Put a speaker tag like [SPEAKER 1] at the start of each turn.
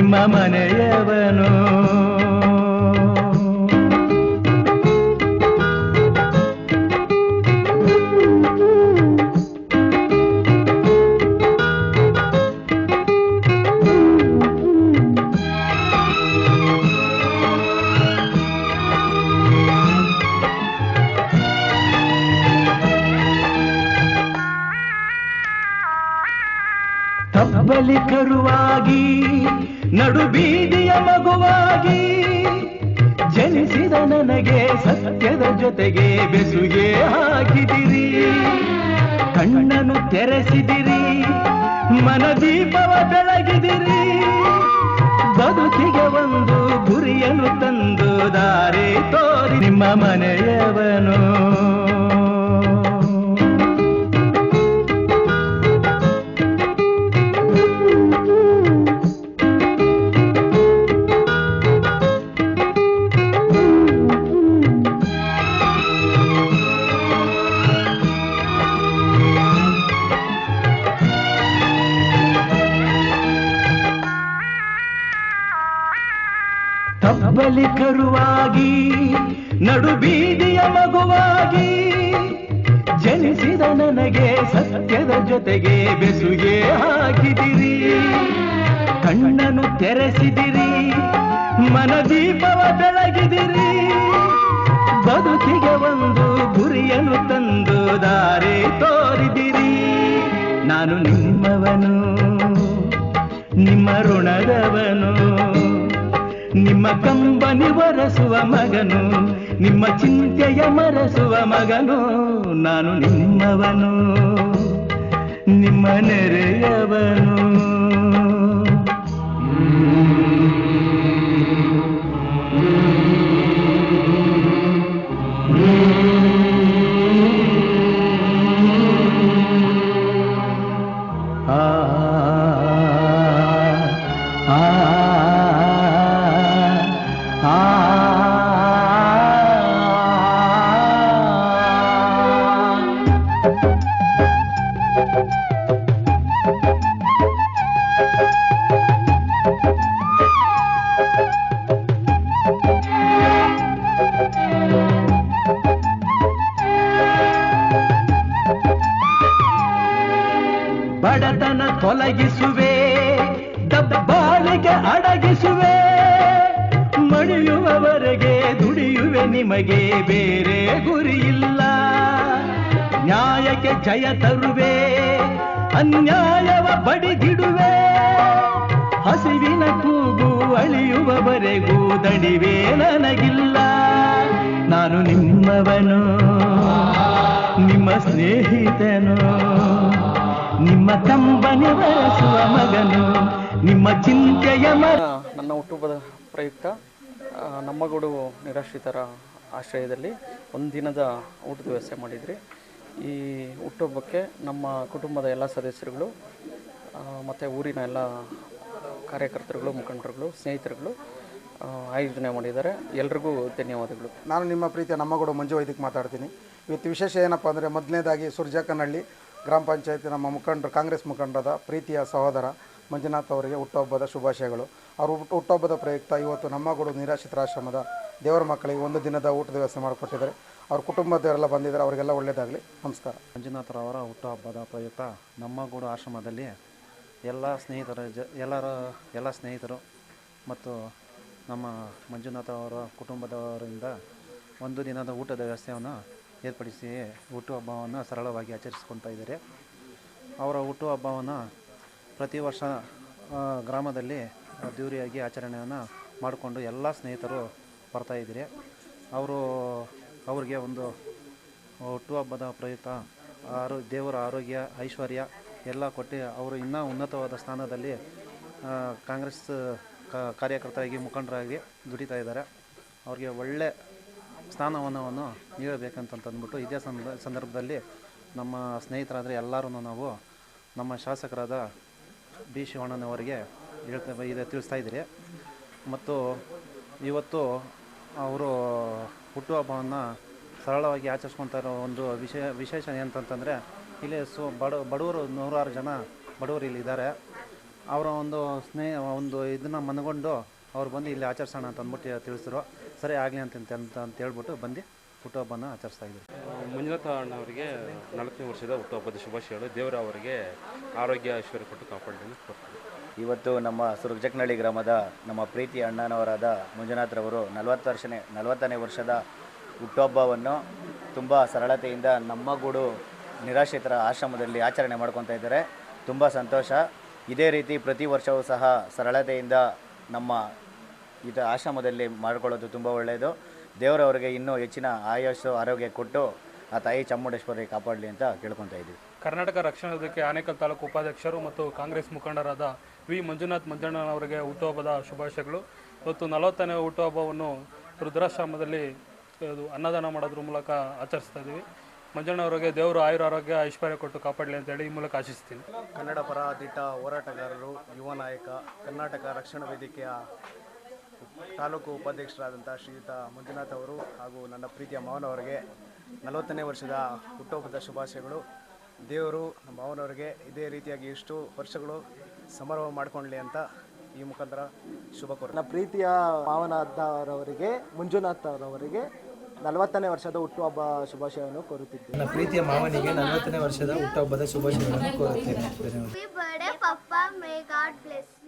[SPEAKER 1] ನಿಮ್ಮ ಮನೆಯವನು. ತಬ್ಬಲಿ ಕರುವಾಗಿ, ನಡು ಬೀದಿಯ ಮಗುವಾಗಿ, ಜನಿಸಿದ ನನಗೆ ಸತ್ಯದ ಜೊತೆಗೆ ಬೆಸುಗೆ ಹಾಕಿದಿರಿ. ಕಣ್ಣನ್ನು ತೆರೆಸಿದಿರಿ, ಮನದೀಪವ ಬೆಳಗಿದಿರಿ. ಬದುಕಿಗೆ ಒಂದು ಗುರಿಯನ್ನು ತಂದು ದಾರಿ ತೋರಿ ನಿಮ್ಮ ಮನೆಯವನು. ತಬ್ಬಲಿ ಕರುವಾಗಿ, ನಡು ಬೀದಿಯ ಮಗುವಾಗಿ, ಜನಿಸಿದ ನನಗೆ ಸತ್ಯದ ಜೊತೆಗೆ ಬೆಸುಗೆ ಹಾಕಿದಿರಿ. ಕಣ್ಣನ್ನು ತೆರೆಸಿದಿರಿ, ಮನದೀಪವ ಬೆಳಗಿದಿರಿ. ಬದುಕಿಗೆ ಒಂದು ಗುರಿಯನ್ನು ತಂದು ದಾರಿ ತೋರಿದಿರಿ. ನಾನು ಒರೆಸುವ ಮಗನು ನಿಮ್ಮ ಚಿಂತೆಯ ಮರೆಸುವ ಮಗನು ನಾನು ನಿಮ್ಮವನು ನಿಮ್ಮ ನೆರೆಯವನು ತೊಲಗಿಸುವೆ, ದಬ್ಬಾಳಿಗೆ ಅಡಗಿಸುವೆ, ಮಣಿಯುವವರೆಗೆ ದುಡಿಯುವೆ ನಿಮಗೆ ಬೇರೆ ಗುರಿಯಿಲ್ಲ. ನ್ಯಾಯಕ್ಕೆ ಜಯ ತರುವೆ, ಅನ್ಯಾಯವ ಬಡಿದಿಡುವೆ, ಹಸಿವಿನ ಕೂಗು ಅಳಿಯುವವರೆಗೂ ದಣಿವೆ ನನಗಿಲ್ಲ. ನಾನು ನಿಮ್ಮವನು, ನಿಮ್ಮ ಸ್ನೇಹಿತನು. ನಿಮ್ಮ ಕಂಬನಿ ಬರೆಸುವ ಮಗನು ನಿಮ್ಮ ಚಿಂತೆಯ
[SPEAKER 2] ನನ್ನ ಹುಟ್ಟುಹಬ್ಬದ ಪ್ರಯುಕ್ತ ನಮ್ಮಗಡು ನಿರಾಶ್ರಿತರ ಆಶ್ರಯದಲ್ಲಿ ಒಂದಿನದ ಊಟದ ವ್ಯವಸ್ಥೆ ಮಾಡಿದ್ರಿ. ಈ ಹುಟ್ಟುಹಬ್ಬಕ್ಕೆ ನಮ್ಮ ಕುಟುಂಬದ ಎಲ್ಲ ಸದಸ್ಯರುಗಳು ಮತ್ತು ಊರಿನ ಎಲ್ಲ ಕಾರ್ಯಕರ್ತರುಗಳು ಮುಖಂಡರುಗಳು ಸ್ನೇಹಿತರುಗಳು ಆಯೋಜನೆ ಮಾಡಿದ್ದಾರೆ. ಎಲ್ರಿಗೂ ಧನ್ಯವಾದಗಳು.
[SPEAKER 3] ನಾನು ನಿಮ್ಮ ಪ್ರೀತಿಯ ನಮ್ಮಗೂಡು ಮಂಜು ವೈದ್ಯಕ್ಕೆ ಮಾತಾಡ್ತೀನಿ. ಇವತ್ತು ವಿಶೇಷ ಏನಪ್ಪ ಅಂದರೆ ಮೊದಲನೇದಾಗಿ ಸುರ್ಜಕ್ಕನಹಳ್ಳಿ ಗ್ರಾಮ ಪಂಚಾಯತಿ ನಮ್ಮ ಮುಖಂಡರು, ಕಾಂಗ್ರೆಸ್ ಮುಖಂಡರಾದ ಪ್ರೀತಿಯ ಸಹೋದರ ಮಂಜುನಾಥ್ ಅವರಿಗೆ ಹುಟ್ಟುಹಬ್ಬದ ಶುಭಾಶಯಗಳು. ಅವರು ಹುಟ್ಟು ಹುಟ್ಟುಹಬ್ಬದ ಪ್ರಯುಕ್ತ ಇವತ್ತು ನಮ್ಮಗೂಡು ನಿರಾಶ್ರಿತರಾಶ್ರಮದ ದೇವರ ಮಕ್ಕಳಿಗೆ ಒಂದು ದಿನದ ಊಟದ ವ್ಯವಸ್ಥೆ ಮಾಡಿಕೊಟ್ಟಿದ್ದಾರೆ. ಅವ್ರ ಕುಟುಂಬದವರೆಲ್ಲ ಬಂದಿದ್ದಾರೆ, ಅವರಿಗೆಲ್ಲ ಒಳ್ಳೆಯದಾಗಲಿ ನಮಸ್ಕಾರ.
[SPEAKER 4] ಮಂಜುನಾಥರವರ ಹುಟ್ಟುಹಬ್ಬದ ಪ್ರಯುಕ್ತ ನಮ್ಮ ಗೂಡು ಆಶ್ರಮದಲ್ಲಿ ಎಲ್ಲ ಸ್ನೇಹಿತರ ಜ ಎಲ್ಲರ, ಎಲ್ಲ ಸ್ನೇಹಿತರು ಮತ್ತು ನಮ್ಮ ಮಂಜುನಾಥ ಅವರ ಕುಟುಂಬದವರಿಂದ ಒಂದು ದಿನದ ಊಟದ ವ್ಯವಸ್ಥೆಯನ್ನು ಏರ್ಪಡಿಸಿ ಹುಟ್ಟುಹಬ್ಬವನ್ನು ಸರಳವಾಗಿ ಆಚರಿಸ್ಕೊತಾ ಇದ್ದಾರೆ. ಅವರ ಹುಟ್ಟುಹಬ್ಬವನ್ನು ಪ್ರತಿ ವರ್ಷ ಗ್ರಾಮದಲ್ಲಿ ಅದ್ದೂರಿಯಾಗಿ ಆಚರಣೆಯನ್ನು ಮಾಡಿಕೊಂಡು ಎಲ್ಲ ಸ್ನೇಹಿತರು ಬರ್ತಾಯಿದ್ದೀರಿ ಅವರು, ಅವ್ರಿಗೆ ಒಂದು ಹುಟ್ಟುಹಬ್ಬದ ಪ್ರಯುಕ್ತ ಆರೋ, ದೇವರ ಆರೋಗ್ಯ, ಐಶ್ವರ್ಯ ಎಲ್ಲ ಕೊಟ್ಟು ಅವರು ಇನ್ನೂ ಉನ್ನತವಾದ ಸ್ಥಾನದಲ್ಲಿ ಕಾಂಗ್ರೆಸ್ ಕಾರ್ಯಕರ್ತರಾಗಿ ಮುಖಂಡರಾಗಿ ದುಡಿತಾ ಇದ್ದಾರೆ. ಅವ್ರಿಗೆ ಒಳ್ಳೆ ಸ್ಥಾನಮಾನವನ್ನು ನೀಡಬೇಕಂತಂತಂದ್ಬಿಟ್ಟು ಇದೇ ಸಂದ, ಸಂದರ್ಭದಲ್ಲಿ ನಮ್ಮ ಸ್ನೇಹಿತರಾದರೆ ಎಲ್ಲರೂ ನಾವು ನಮ್ಮ ಶಾಸಕರಾದ ಡಿ ಶಿವಣ್ಣನವರಿಗೆ ಹೇಳ್ತಾ ಇದು ತಿಳಿಸ್ತಾ ಇದ್ದೀರಿ. ಮತ್ತು ಇವತ್ತು ಅವರು ಹುಟ್ಟುಹಬ್ಬವನ್ನು ಸರಳವಾಗಿ ಆಚರಿಸ್ಕೊತಾ ಇರೋ ಒಂದು ವಿಷಯ ವಿಶೇಷ ಏನಂತಂತಂದರೆ ಇಲ್ಲಿ ಸು, ಬಡ, ಬಡವರು ನೂರಾರು ಜನ ಬಡವರು ಇಲ್ಲಿದ್ದಾರೆ ಅವರ ಒಂದು ಸ್ನೇಹ, ಒಂದು ಇದನ್ನು ಮನಗೊಂಡು ಅವ್ರು ಬಂದು ಇಲ್ಲಿ ಆಚರಿಸೋಣ ಅಂತ ಅಂದ್ಬಿಟ್ಟು ತಿಳಿಸಿದ್ರು. ಸರಿ ಆಗಲಿ ಅಂತ ಅಂತ ಅಂತ ಹೇಳ್ಬಿಟ್ಟು ಬಂದು ಹುಟ್ಟುಹಬ್ಬನ ಆಚರಿಸ್ತಾ ಇದ್ದೀವಿ
[SPEAKER 5] ಮಂಜುನಾಥ ಅಣ್ಣವರಿಗೆ ನಾಲ್ಕನೇ ವರ್ಷದ ಹುಟ್ಟುಹಬ್ಬದ ಶುಭಾಶಯಗಳು. ದೇವರ ಅವರಿಗೆ ಆರೋಗ್ಯ ಐಶ್ವರ್ಯ ಕೊಟ್ಟು ಕಾಪಾಡಲಿ
[SPEAKER 6] ಇವತ್ತು ನಮ್ಮ ಸುರಜಕ್ನಹಳ್ಳಿ ಗ್ರಾಮದ ನಮ್ಮ ಪ್ರೀತಿ ಅಣ್ಣನವರಾದ ಮಂಜುನಾಥ್ರವರು ನಲವತ್ತು ವರ್ಷನೇ ನಲವತ್ತನೇ ವರ್ಷದ ಹುಟ್ಟುಹಬ್ಬವನ್ನು ತುಂಬ ಸರಳತೆಯಿಂದ ನಮ್ಮ ಗೂಡು ನಿರಾಶ್ರಿತರ ಆಶ್ರಮದಲ್ಲಿ ಆಚರಣೆ ಮಾಡ್ಕೊತಾ ಇದ್ದಾರೆ. ತುಂಬ ಸಂತೋಷ. ಇದೇ ರೀತಿ ಪ್ರತಿ ವರ್ಷವೂ ಸಹ ಸರಳತೆಯಿಂದ ನಮ್ಮ ಇದು ಆಶ್ರಮದಲ್ಲಿ ಮಾಡ್ಕೊಳ್ಳೋದು ತುಂಬ ಒಳ್ಳೆಯದು ದೇವರವರಿಗೆ ಇನ್ನೂ ಹೆಚ್ಚಿನ ಆಯಸ್ಸು ಆರೋಗ್ಯ ಕೊಟ್ಟು ಆ ತಾಯಿ ಚಾಮುಂಡೇಶ್ವರಿ ಕಾಪಾಡಲಿ ಅಂತ ಕೇಳ್ಕೊತಾ ಇದ್ದೀವಿ.
[SPEAKER 7] ಕರ್ನಾಟಕ ರಕ್ಷಣಾ ವೇದಿಕೆ ಆನೇಕಲ್ ತಾಲೂಕು ಉಪಾಧ್ಯಕ್ಷರು ಮತ್ತು ಕಾಂಗ್ರೆಸ್ ಮುಖಂಡರಾದ ವಿ ಮಂಜುನಾಥ್ ಮಂಜಣ್ಣನವರಿಗೆ ಹುಟ್ಟುಹಬ್ಬದ ಶುಭಾಶಯಗಳು. ಇವತ್ತು ನಲವತ್ತನೇ ಹುಟ್ಟುಹಬ್ಬವನ್ನು ರುದ್ರಾಶ್ರಮದಲ್ಲಿ ಅದು ಅನ್ನದಾನ ಮಾಡೋದ್ರ ಮೂಲಕ ಆಚರಿಸ್ತಾ ಇದ್ದೀವಿ. ಮಂಜಣ್ಣವರಿಗೆ ದೇವರು ಆಯುರ ಆರೋಗ್ಯ ಐಶ್ವರ್ಯ ಕೊಟ್ಟು ಕಾಪಾಡಲಿ ಅಂತೇಳಿ ಈ ಮೂಲಕ ಆಶಿಸ್ತೀನಿ.
[SPEAKER 8] ಕನ್ನಡ ಪರ ದಿಟ್ಟ ಹೋರಾಟಗಾರರು ಯುವ ನಾಯಕ ಕರ್ನಾಟಕ ರಕ್ಷಣಾ ವೇದಿಕೆಯ ತಾಲೂಕು ಉಪಾಧ್ಯಕ್ಷರಾದಂಥ ಶ್ರೀಯುತ ಮಂಜುನಾಥ್ ಅವರು ಹಾಗೂ ನನ್ನ ಪ್ರೀತಿಯ ಮಾವನವರಿಗೆ ನಲವತ್ತನೇ ವರ್ಷದ ಹುಟ್ಟುಹಬ್ಬದ ಶುಭಾಶಯಗಳು. ದೇವರು ನಮ್ಮ ಮಾವನವರಿಗೆ ಇದೇ ರೀತಿಯಾಗಿ ಇಷ್ಟು ವರ್ಷಗಳು ಸಮಾರಂಭ ಮಾಡಿಕೊಳ್ಳಲಿ ಅಂತ ಈ ಮುಖಾಂತರ ಶುಭ ಕೋರ.
[SPEAKER 9] ನನ್ನ ಪ್ರೀತಿಯ ಮಾವನಾದರವರಿಗೆ ಮಂಜುನಾಥ್ ಅವರವರಿಗೆ ನಲವತ್ತನೇ ವರ್ಷದ ಹುಟ್ಟುಹಬ್ಬ ಶುಭಾಶಯವನ್ನು ಕೋರುತ್ತಿದ್ದೇನೆ.
[SPEAKER 10] ನನ್ನ ಪ್ರೀತಿಯ ಮಾವನಿಗೆ ನಲವತ್ತನೇ ವರ್ಷದ ಹುಟ್ಟುಹಬ್ಬದ ಶುಭಾಶಯವನ್ನು ಕೋರುತ್ತೇನೆ. ಧನ್ಯವಾದ.
[SPEAKER 11] Happy birthday, Papa. May God bless you.